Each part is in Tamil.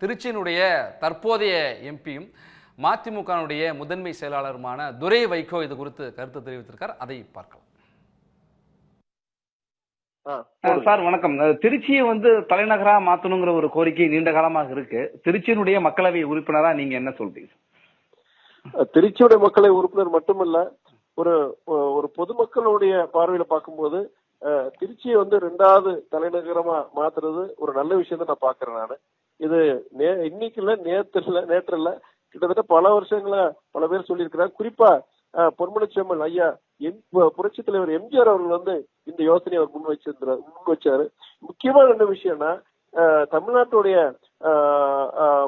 திருச்சியினுடைய தற்போதைய எம்பியும் மதிமுகனுடைய முதன்மை செயலாளருமான துரை வைகோ இது குறித்து கருத்து தெரிவித்திருக்கார். அதை பார்க்கலாம். சார் வணக்கம். திருச்சியை வந்து தலைநகரா மாத்தணுங்கிற ஒரு கோரிக்கை நீண்ட காலமாக இருக்கு. திருச்சியினுடைய மக்களவை உறுப்பினரா நீங்க என்ன சொல்றீங்க? திருச்சியுடைய மக்களை உறுப்பினர் மட்டுமல்ல ஒரு ஒரு பொதுமக்களுடைய பார்வையில பார்க்கும்போது திருச்சியை வந்து ரெண்டாவது தலைநகரமா மாத்துறது ஒரு நல்ல விஷயம் தான் நான் பாக்குறேன் நான். இது நே இன்னைக்கு இல்ல நேற்று இல்ல நேற்று இல்ல கிட்டத்தட்ட பல வருஷங்களா பல பேர் சொல்லியிருக்கிறாங்க. குறிப்பா அஹ், பொன்முடிச்செம்மல் ஐயா எம் புரட்சி தலைவர் எம்ஜிஆர் அவர்கள் வந்து இந்த யோசனையை அவர் முன் வச்சிருந்தார் முன் வச்சாரு. முக்கியமான என்ன விஷயம்னா தமிழ்நாட்டுடைய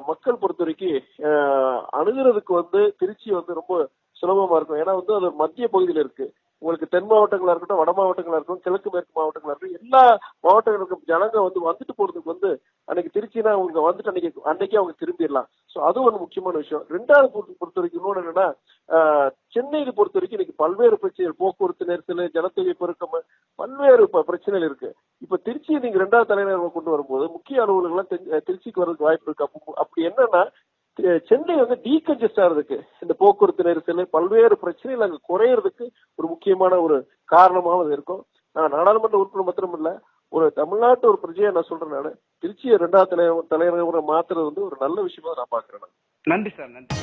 மக்கள் பொறுத்த வரைக்கும் அணுகிறதுக்கு அணுகுறதுக்கு வந்து திருச்சி வந்து ரொம்ப சுலபமா இருக்கும். ஏன்னா வந்து அது மத்திய பகுதியில இருக்கு. உங்களுக்கு தென் மாவட்டங்களா இருக்கட்டும் வட மாவட்டங்களா இருக்கட்டும் கிழக்கு மேற்கு மாவட்டங்களா இருக்கட்டும் எல்லா மாவட்டங்களுக்கும் ஜனங்க வந்து வந்துட்டு போறதுக்கு வந்து அன்னைக்கு திருச்சினா அவங்க வந்துட்டு அன்னைக்கு அன்னைக்கே அவங்க திரும்பிடலாம். சோ அது ஒரு முக்கியமான விஷயம். ரெண்டாவது பொறுத்த பொறுத்த வரைக்கும் இன்னொன்று என்னன்னா ஆஹ், சென்னையை பொறுத்த வரைக்கும் இன்னைக்கு பல்வேறு பிரச்சனைகள் போக்குவரத்து நெரிசல் ஜனத்தொகை பெருக்கம் பல்வேறு பிரச்சனைகள் இருக்கு. இப்ப திருச்சியை நீங்க ரெண்டாவது தலைநகரம் கொண்டு வரும்போது முக்கிய அலுவலகங்கள்லாம் திருச்சிக்கு வர்றதுக்கு வாய்ப்பு இருக்கு. அப்படி என்னன்னா சென்னை வந்து டீகன்ஜஸ்ட் ஆகிறதுக்கு இந்த போக்குவரத்து நெரிசல் பல்வேறு பிரச்சனைகள் அங்க குறையறதுக்கு ஒரு முக்கியமான ஒரு காரணமாக இருக்கும். நான் நாடாளுமன்ற உறுப்பினர் மாத்திரம் இல்ல ஒரு தமிழ்நாட்டு ஒரு பிரஜையா நான் சொல்றேன் நானு. திருச்சியை ரெண்டாவது தலைவர் தலைநகரம் மாத்துறது வந்து ஒரு நல்ல விஷயமா நான் பாக்குறேன் நன்றி சார் நன்றி.